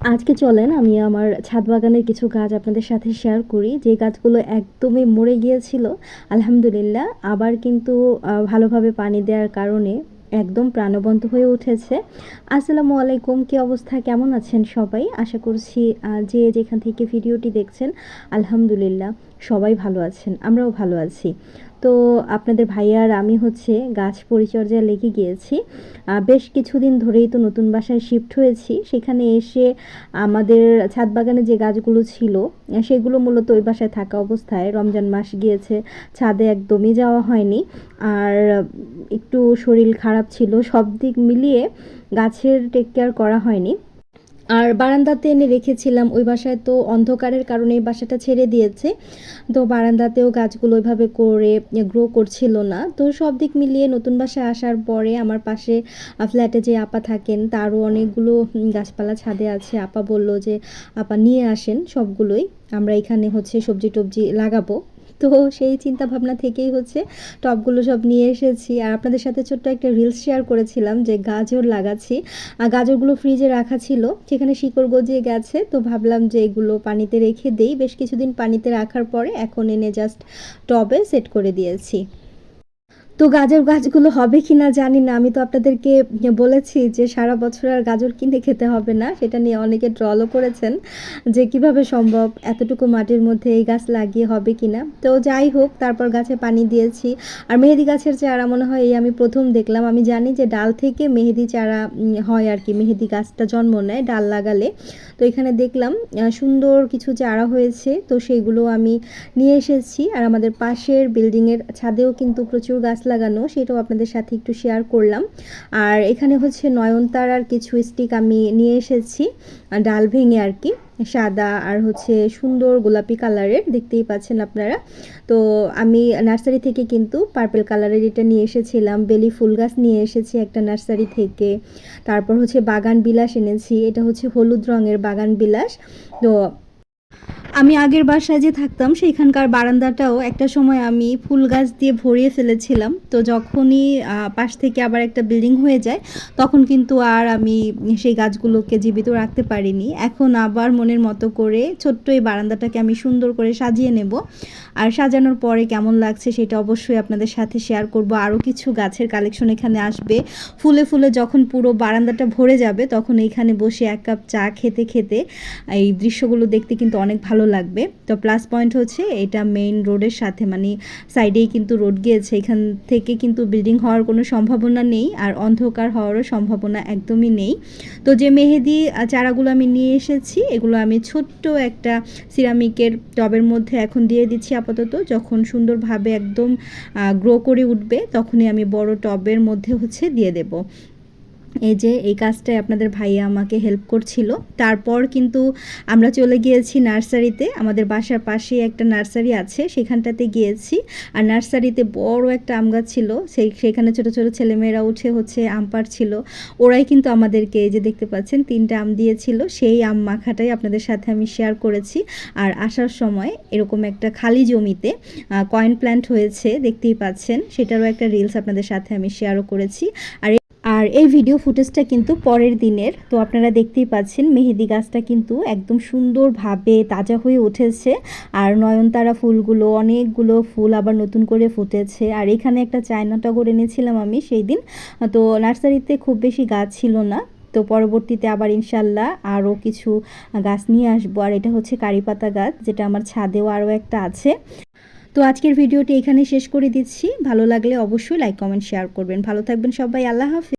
আজকে চলেন, আমি আমার ছাদ বাগানের কিছু গাছ আপনাদের সাথে শেয়ার করি। যে গাছগুলো একদমই মরে গিয়েছিল, আলহামদুলিল্লাহ, আবার কিন্তু ভালোভাবে পানি দেওয়ার কারণে একদম প্রাণবন্ত হয়ে উঠেছে। আসসালামু আলাইকুম, কি অবস্থা? কেমন আছেন সবাই? আশা করছি যে যেখান থেকে ভিডিওটি দেখছেন, আলহামদুলিল্লাহ, সবাই ভালো আছেন, আমরাও ভালো আছি। তো আপনাদের ভাইয়া আর আমি হচ্ছে গাছ পরিচর্যা লেগে গিয়েছি। বেশ কিছুদিন ধরেই তো নতুন বাসায় শিফট হয়েছি। সেখানে এসে আমাদের ছাদ বাগানে যে গাছগুলো ছিল সেগুলো মূলত ওই বাসায় থাকা অবস্থায় রমজান মাস গিয়েছে, ছাদে একদমই যাওয়া হয়নি। আর একটু শরীর খারাপ ছিল, সব দিক মিলিয়ে গাছের টেক কেয়ার করা হয়নি। আর বারান্দাতে এনে রেখেছিলাম। ওই বাসায় তো অন্ধকারের কারণে এই বাসাটা ছেড়ে দিয়েছে। তো বারান্দাতেও গাছগুলো ওইভাবে করে গ্রো করছিল না। তো সব দিক মিলিয়ে নতুন বাসায় আসার পরে আমার পাশে ফ্ল্যাটে যে আপা থাকেন, তারও অনেকগুলো গাছপালা ছাদে আছে। আপা বলল যে, আপা নিয়ে আসেন সবগুলোই। আমরা এখানে হচ্ছে সবজি টবজি লাগাবো। তো সেই চিন্তা ভাবনা থেকেই হচ্ছে টপগুলো সব নিয়ে এসেছি। আর আপনাদের সাথে ছোট্ট একটা রিলস শেয়ার করেছিলাম যে গাজর লাগাচ্ছি। আর গাজরগুলো ফ্রিজে রাখা ছিল, সেখানে শিকড় গজিয়ে গেছে। তো ভাবলাম যে এগুলো পানিতে রেখে দেই। বেশ কিছুদিন পানিতে রাখার পরে এখন এনে জাস্ট টবে সেট করে দিয়েছি। তো গাজর গাছগুলো হবে কি না জানি না। আমি তো আপনাদেরকে বলেছি যে সারা বছর আর গাজর কিনে খেতে হবে না। সেটা নিয়ে অনেকে ট্রলও করেছেন যে কীভাবে সম্ভব, এতটুকু মাটির মধ্যে এই গাছ লাগিয়ে হবে কি না তো যাই হোক, তারপর গাছে পানি দিয়েছি। আর মেহেদি গাছের চারা মনে হয় এই আমি প্রথম দেখলাম। আমি জানি যে ডাল থেকে মেহেদি চারা হয় আর কি, মেহেদি গাছটা জন্ম নেয় ডাল লাগালে। তো এখানে দেখলাম সুন্দর কিছু চারা হয়েছে। তো সেইগুলো আমি নিয়ে এসেছি। আর আমাদের পাশের বিল্ডিংয়ের ছাদেও কিন্তু প্রচুর গাছ লাগানো, সেটাও আপনাদের সাথে একটু শেয়ার করলাম। আর এখানে হচ্ছে নয়নতারার কিছু স্টিক আমি নিয়ে এসেছি, ডাল ভেঙে আর কি, সাদা আর হচ্ছে সুন্দর গোলাপি কালারের দেখতেই পাচ্ছেন আপনারা। তো আমি নার্সারি থেকে কিন্তু পার্পল কালারের এটা নিয়ে এসেছিলাম, বেলি ফুল গাছ নিয়ে এসেছি একটা নার্সারি থেকে। তারপর হচ্ছে বাগান বিলাস এনেছি, এটা হচ্ছে হলুদ রঙের বাগান বিলাস। তো আমি আগের বাসায় যে থাকতাম, সেইখানকার বারান্দাটাও একটা সময় আমি ফুল গাছ দিয়ে ভরিয়ে ফেলেছিলাম। তো যখনই পাশ থেকে আবার একটা বিল্ডিং হয়ে যায়, তখন কিন্তু আর আমি সেই গাছগুলোকে জীবিত রাখতে পারিনি। এখন আবার মনের মতো করে ছোট্ট এই বারান্দাটাকে আমি সুন্দর করে সাজিয়ে নেব। আর সাজানোর পরে কেমন লাগছে সেটা অবশ্যই আপনাদের সাথে শেয়ার করব। আরও কিছু গাছের কালেকশন এখানে আসবে। ফুলে ফুলে যখন পুরো বারান্দাটা ভরে যাবে, তখন এইখানে বসে এক কাপ চা খেতে খেতে, এই দৃশ্যগুলো দেখতে কিন্তু অনেক ভালো লাগবে। তো প্লাস পয়েন্ট হচ্ছে এটা মেইন রোডের সাথে মানে সাইডেই কিন্তু রোড গিয়েছে, এখান থেকে কিন্তু বিল্ডিং হওয়ার কোনো সম্ভাবনা নেই আর অন্ধকার হওয়ারও সম্ভাবনা একদমই নেই। তো যে মেহেদি চারাগুলো আমি নিয়ে এসেছি, এগুলো আমি ছোট্ট একটা সিরামিকের টবের মধ্যে এখন দিয়ে দিচ্ছি আপাতত। যখন সুন্দরভাবে একদম গ্রো করে উঠবে, তখনই আমি বড় টবের মধ্যে হচ্ছে দিয়ে দেব। এই যে, এই কাজটায় আপনাদের ভাইয়া আমাকে হেল্প করছিল। তারপর কিন্তু আমরা চলে গিয়েছি নার্সারিতে। আমাদের বাসার পাশেই একটা নার্সারি আছে, সেখানটাতে গিয়েছি। আর নার্সারিতে বড় একটা আম গাছ ছিল, সেই, সেখানে ছোট ছোট ছেলেমেয়েরা উঠে হচ্ছে আম পাড়ছিল। ওরাই কিন্তু আমাদেরকে এই যে দেখতে পাচ্ছেন, তিনটা আম দিয়েছিল। সেই আম মাখাটাই আপনাদের সাথে আমি শেয়ার করেছি। আর আসার সময় এরকম একটা খালি জমিতে কয়েন প্ল্যান্ট হয়েছে, দেখতেই পাচ্ছেন। সেটারও একটা রিলস আপনাদের সাথে আমি শেয়ারও করেছি। আর আর এই ভিডিও ফুটেজটা কিন্তু পরের দিনের। তো আপনারা দেখতেই পাচ্ছেন, মেহেদি গাছটা কিন্তু একদম সুন্দরভাবে তাজা হয়ে উঠেছে। আর নয়নতারা ফুলগুলো, অনেকগুলো ফুল আবার নতুন করে ফুটেছে। আর এখানে একটা চায়না টগর এনেছিলাম আমি সেই দিন। তো নার্সারিতে খুব বেশি গাছ ছিল না। তো পরবর্তীতে আবার ইনশাল্লাহ আরও কিছু গাছ নিয়ে আসব। আর এটা হচ্ছে কারি পাতা গাছ, যেটা আমার ছাদেও আরও একটা আছে। তো আজকের ভিডিওটি এখানে শেষ করে দিচ্ছি। ভালো লাগলে অবশ্যই লাইক কমেন্ট শেয়ার করবেন। ভালো থাকবেন সবাই, আল্লাহ হাফিজ।